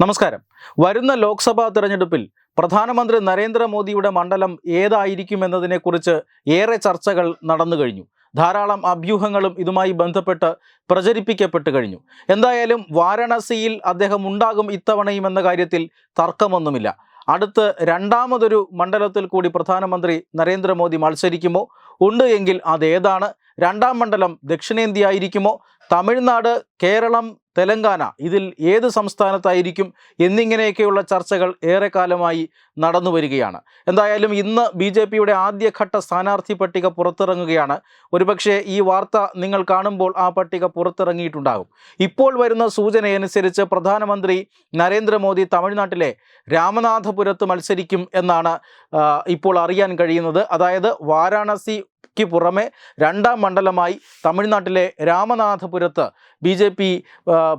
നമസ്കാരം. വരുന്ന ലോക്സഭാ തെരഞ്ഞെടുപ്പിൽ പ്രധാനമന്ത്രി നരേന്ദ്രമോദിയുടെ മണ്ഡലം ഏതായിരിക്കുമെന്നതിനെക്കുറിച്ച് ഏറെ ചർച്ചകൾ നടന്നു കഴിഞ്ഞു. ധാരാളം അഭ്യൂഹങ്ങളും ഇതുമായി ബന്ധപ്പെട്ട് പ്രചരിപ്പിക്കപ്പെട്ട് കഴിഞ്ഞു. എന്തായാലും വാരണസിയിൽ അദ്ദേഹം ഉണ്ടാകും ഇത്തവണയും എന്ന കാര്യത്തിൽ തർക്കമൊന്നുമില്ല. അടുത്ത് രണ്ടാമതൊരു മണ്ഡലത്തിൽ കൂടി പ്രധാനമന്ത്രി നരേന്ദ്രമോദി മത്സരിക്കുമോ? ഉണ്ട് എങ്കിൽ അതേതാണ്. രണ്ടാം മണ്ഡലം ദക്ഷിണേന്ത്യ ആയിരിക്കുമോ തമിഴ്നാട് കേരളം തെലങ്കാന ഇതിൽ ഏത് സംസ്ഥാനത്തായിരിക്കും? എന്നിങ്ങനെയൊക്കെയുള്ള ചർച്ചകൾ ഏറെക്കാലമായി നടന്നു വരികയാണ്. എന്തായാലും ഇന്ന് ബി ജെ പിയുടെ ആദ്യഘട്ട സ്ഥാനാർത്ഥി പട്ടിക പുറത്തിറങ്ങുകയാണ്. ഒരുപക്ഷെ ഈ വാർത്ത നിങ്ങൾ കാണുമ്പോൾ ആ പട്ടിക പുറത്തിറങ്ങിയിട്ടുണ്ടാകും. ഇപ്പോൾ വരുന്ന സൂചനയനുസരിച്ച് പ്രധാനമന്ത്രി നരേന്ദ്രമോദി തമിഴ്നാട്ടിലെ രാമനാഥപുരത്ത് മത്സരിക്കും എന്നാണ് ഇപ്പോൾ അറിയാൻ കഴിയുന്നത്. അതായത് വാരാണസിക്ക് പുറമെ രണ്ടാം മണ്ഡലമായി തമിഴ്നാട്ടിലെ രാമനാഥപുരത്ത് ബി ജെ പി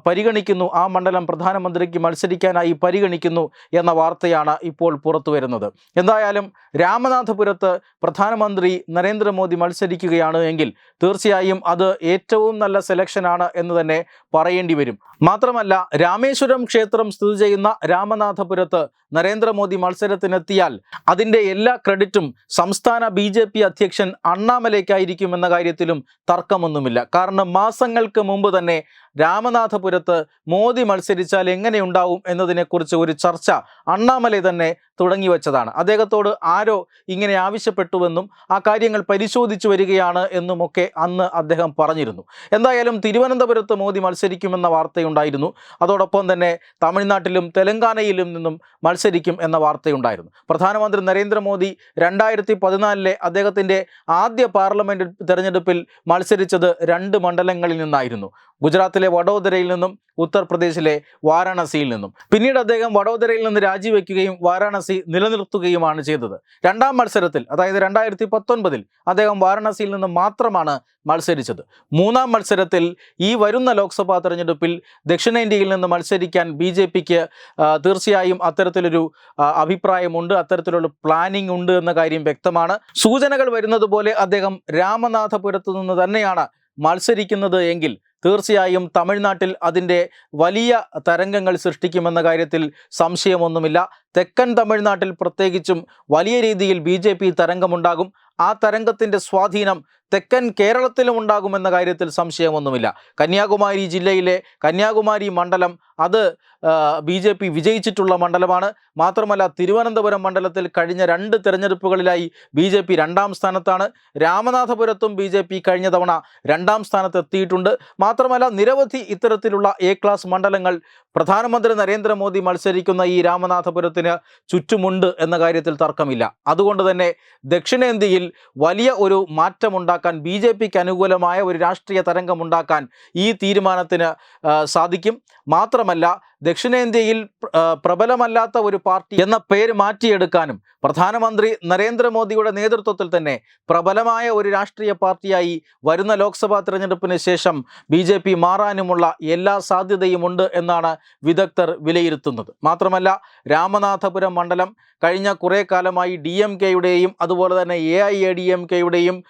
പരിഗണിക്കുന്നു. ആ മണ്ഡലം പ്രധാനമന്ത്രിക്ക് മത്സരിക്കാനായി പരിഗണിക്കുന്നു എന്ന വാർത്തയാണ് ഇപ്പോൾ പുറത്തു വരുന്നത്. എന്തായാലും രാമനാഥപുരത്ത് പ്രധാനമന്ത്രി നരേന്ദ്രമോദി മത്സരിക്കുകയാണ് എങ്കിൽ തീർച്ചയായും അത് ഏറ്റവും നല്ല സെലക്ഷനാണ് എന്ന് തന്നെ പറയേണ്ടി വരും. മാത്രമല്ല രാമേശ്വരം ക്ഷേത്രം സ്ഥിതി ചെയ്യുന്ന രാമനാഥപുരത്ത് നരേന്ദ്രമോദി മത്സരത്തിനെത്തിയാൽ അതിന്റെ എല്ലാ ക്രെഡിറ്റും സംസ്ഥാന ബി അധ്യക്ഷൻ പി അണ്ണാമലയ്ക്കായിരിക്കും എന്ന കാര്യത്തിലും തർക്കമൊന്നുമില്ല കാരണം മാസങ്ങൾക്ക് മുമ്പ് തന്നെ രാമനാഥപുരത്ത് മോദി മത്സരിച്ചാൽ എങ്ങനെയുണ്ടാവും എന്നതിനെക്കുറിച്ച് ഒരു ചർച്ച അണ്ണാമലൈ തന്നെ തുടങ്ങി വച്ചതാണ്. അദ്ദേഹത്തോട് ആരോ ഇങ്ങനെ ആവശ്യപ്പെട്ടുവെന്നും ആ കാര്യങ്ങൾ പരിശോധിച്ചു വരികയാണ് എന്നുമൊക്കെ അന്ന് അദ്ദേഹം പറഞ്ഞിരുന്നു. എന്തായാലും തിരുവനന്തപുരത്ത് മോദി മത്സരിക്കുമെന്ന വാർത്തയുണ്ടായിരുന്നു. അതോടൊപ്പം തന്നെ തമിഴ്നാട്ടിലും തെലങ്കാനയിലും നിന്നും മത്സരിക്കും എന്ന വാർത്തയുണ്ടായിരുന്നു. പ്രധാനമന്ത്രി നരേന്ദ്രമോദി രണ്ടായിരത്തി പതിനാലിലെ അദ്ദേഹത്തിന്റെ ആദ്യ പാർലമെന്റ് തെരഞ്ഞെടുപ്പിൽ മത്സരിച്ചത് രണ്ട് മണ്ഡലങ്ങളിൽ നിന്നായിരുന്നു. ഗുജറാത്തിലെ വഡോദരയിൽ നിന്നും ഉത്തർപ്രദേശിലെ വാരാണസിയിൽ നിന്നും. പിന്നീട് അദ്ദേഹം വഡോദരയിൽ നിന്ന് രാജിവെക്കുകയും വാരാണസി നിലനിർത്തുകയുമാണ് ചെയ്തത്. രണ്ടാം മത്സരത്തിൽ അതായത് രണ്ടായിരത്തി പത്തൊൻപതിൽ അദ്ദേഹം വാരാണസിയിൽ നിന്ന് മാത്രമാണ് മത്സരിച്ചത്. മൂന്നാം മത്സരത്തിൽ ഈ വരുന്ന ലോക്സഭാ തെരഞ്ഞെടുപ്പിൽ ദക്ഷിണേന്ത്യയിൽ നിന്ന് മത്സരിക്കാൻ ബി ജെ പിക്ക് തീർച്ചയായും അത്തരത്തിലൊരു അഭിപ്രായമുണ്ട് അത്തരത്തിലുള്ള പ്ലാനിംഗ് ഉണ്ട് എന്ന കാര്യം വ്യക്തമാണ്. സൂചനകൾ വരുന്നത് പോലെ അദ്ദേഹം രാമനാഥപുരത്ത് നിന്ന് തന്നെയാണ് മത്സരിക്കുന്നത് എങ്കിൽ തീർച്ചയായും തമിഴ്നാട്ടിൽ അതിന്റെ വലിയ തരംഗങ്ങൾ സൃഷ്ടിക്കുമെന്ന കാര്യത്തിൽ സംശയമൊന്നുമില്ല. തെക്കൻ തമിഴ്നാട്ടിൽ പ്രത്യേകിച്ചും വലിയ രീതിയിൽ ബി ജെ പി തരംഗമുണ്ടാകും. ആ തരംഗത്തിന്റെ സ്വാധീനം തെക്കൻ കേരളത്തിലും ഉണ്ടാകുമെന്ന കാര്യത്തിൽ സംശയമൊന്നുമില്ല. കന്യാകുമാരി ജില്ലയിലെ കന്യാകുമാരി മണ്ഡലം അത് ബി ജെ പി വിജയിച്ചിട്ടുള്ള മണ്ഡലമാണ്. മാത്രമല്ല തിരുവനന്തപുരം മണ്ഡലത്തിൽ കഴിഞ്ഞ രണ്ട് തിരഞ്ഞെടുപ്പുകളിലായി ബി ജെ പി രണ്ടാം സ്ഥാനത്താണ്. രാമനാഥപുരത്തും ബി ജെ പി കഴിഞ്ഞ തവണ രണ്ടാം സ്ഥാനത്ത് എത്തിയിട്ടുണ്ട് മാത്രമല്ല നിരവധി ഇത്തരത്തിലുള്ള എ ക്ലാസ് മണ്ഡലങ്ങൾ പ്രധാനമന്ത്രി നരേന്ദ്രമോദി മത്സരിക്കുന്ന ഈ രാമനാഥപുരത്തിന് ചുറ്റുമുണ്ട് എന്ന കാര്യത്തിൽ തർക്കമില്ല. അതുകൊണ്ട് തന്നെ ദക്ഷിണേന്ത്യയിൽ വലിയ ഒരു മാറ്റമുണ്ടാക്കാൻ ബി ജെ പിക്ക് അനുകൂലമായ ഒരു രാഷ്ട്രീയ തരംഗമുണ്ടാക്കാൻ ഈ തീരുമാനത്തിന് സാധിക്കും. മാത്രമല്ല ദക്ഷിണേന്ത്യയിൽ പ്രബലമല്ലാത്ത ഒരു പാർട്ടി എന്ന പേര് മാറ്റിയെടുക്കാനും പ്രധാനമന്ത്രി നരേന്ദ്രമോദിയുടെ നേതൃത്വത്തിൽ തന്നെ പ്രബലമായ ഒരു രാഷ്ട്രീയ പാർട്ടിയായി വരുന്ന ലോക്സഭാ തിരഞ്ഞെടുപ്പിന് ശേഷം ബി ജെ പി മാറാനുമുള്ള എല്ലാ സാധ്യതയുമുണ്ട് എന്നാണ് വിദഗ്ധർ വിലയിരുത്തുന്നത്. മാത്രമല്ല രാമനാഥപുരം മണ്ഡലം കഴിഞ്ഞ കുറേ കാലമായി ഡി എം കെയുടെയും അതുപോലെ തന്നെ A I A D M കെയുടെയും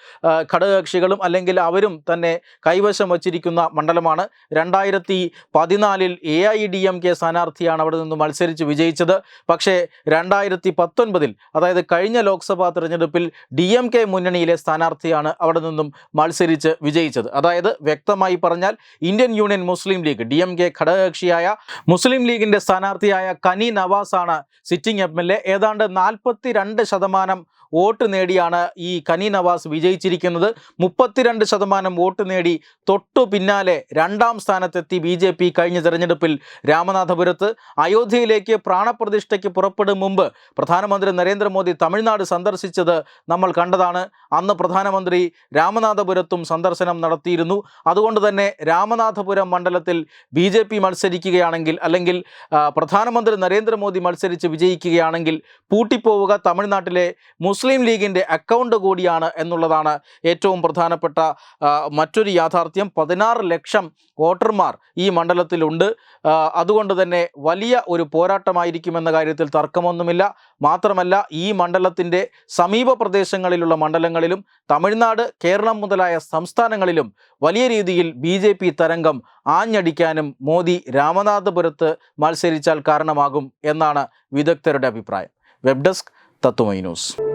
ഘടകകക്ഷികളും അല്ലെങ്കിൽ അവരും തന്നെ കൈവശം വച്ചിരിക്കുന്ന മണ്ഡലമാണ്. രണ്ടായിരത്തി പതിനാലിൽ A I D M K സ്ഥാനാർത്ഥിയാണ് അവിടെ നിന്ന് മത്സരിച്ച് വിജയിച്ചത്. പക്ഷേ രണ്ടായിരത്തി പത്തൊൻപതിൽ അതായത് കഴിഞ്ഞ ലോക്സഭാ തെരഞ്ഞെടുപ്പിൽ ഡി എം കെ മുന്നണിയിലെ സ്ഥാനാർത്ഥിയാണ് അവിടെ നിന്നും മത്സരിച്ച് വിജയിച്ചത്. അതായത് വ്യക്തമായി പറഞ്ഞാൽ Indian union Muslim league D M K ഘടകകക്ഷിയായ Muslim ലീഗിന്റെ സ്ഥാനാർത്ഥിയായ കനി നവാസാണ് സിറ്റിംഗ് എം എൽ എ. ഏതാണ്ട് നാൽപ്പത്തി ശതമാനം വോട്ട് നേടിയാണ് ഈ കനി നവാസ് വിജയിച്ചിരിക്കുന്നത്. മുപ്പത്തിരണ്ട് ശതമാനം വോട്ട് നേടി തൊട്ടു പിന്നാലെ രണ്ടാം സ്ഥാനത്തെത്തി ബി ജെ പി കഴിഞ്ഞ തെരഞ്ഞെടുപ്പിൽ രാമനാഥപുരത്ത്. അയോധ്യയിലേക്ക് പ്രാണപ്രതിഷ്ഠയ്ക്ക് പുറപ്പെടും മുമ്പ് പ്രധാനമന്ത്രി നരേന്ദ്രമോദി തമിഴ്നാട് സന്ദർശിച്ചത് നമ്മൾ കണ്ടതാണ്. അന്ന് പ്രധാനമന്ത്രി രാമനാഥപുരത്തും സന്ദർശനം നടത്തിയിരുന്നു. അതുകൊണ്ട് തന്നെ രാമനാഥപുരം മണ്ഡലത്തിൽ ബി ജെ പി മത്സരിക്കുകയാണെങ്കിൽ അല്ലെങ്കിൽ പ്രധാനമന്ത്രി നരേന്ദ്രമോദി മത്സരിച്ച് വിജയിക്കുകയാണെങ്കിൽ പൂട്ടിപ്പോവുക തമിഴ്നാട്ടിലെ മുസ്ലിം ലീഗിന്റെ അക്കൗണ്ട് കൂടിയാണ് എന്നുള്ളതാണ് ഏറ്റവും പ്രധാനപ്പെട്ട മറ്റൊരു യാഥാർത്ഥ്യം. പതിനാറ് ലക്ഷം വോട്ടർമാർ ഈ മണ്ഡലത്തിലുണ്ട്. അതുകൊണ്ട് തന്നെ വലിയ ഒരു പോരാട്ടമായിരിക്കുമെന്ന കാര്യത്തിൽ തർക്കമൊന്നുമില്ല. മാത്രമല്ല ഈ മണ്ഡലത്തിന്റെ സമീപ പ്രദേശങ്ങളിലുള്ള മണ്ഡലങ്ങളിലും തമിഴ്നാട് കേരളം മുതലായ സംസ്ഥാനങ്ങളിലും വലിയ രീതിയിൽ ബി ജെ പി തരംഗം ആഞ്ഞടിക്കാനും മോദി രാമനാഥപുരത്ത് മത്സരിച്ചാൽ കാരണമാകും എന്നാണ് വിദഗ്ധരുടെ അഭിപ്രായം. Web desk Tatwamayi news.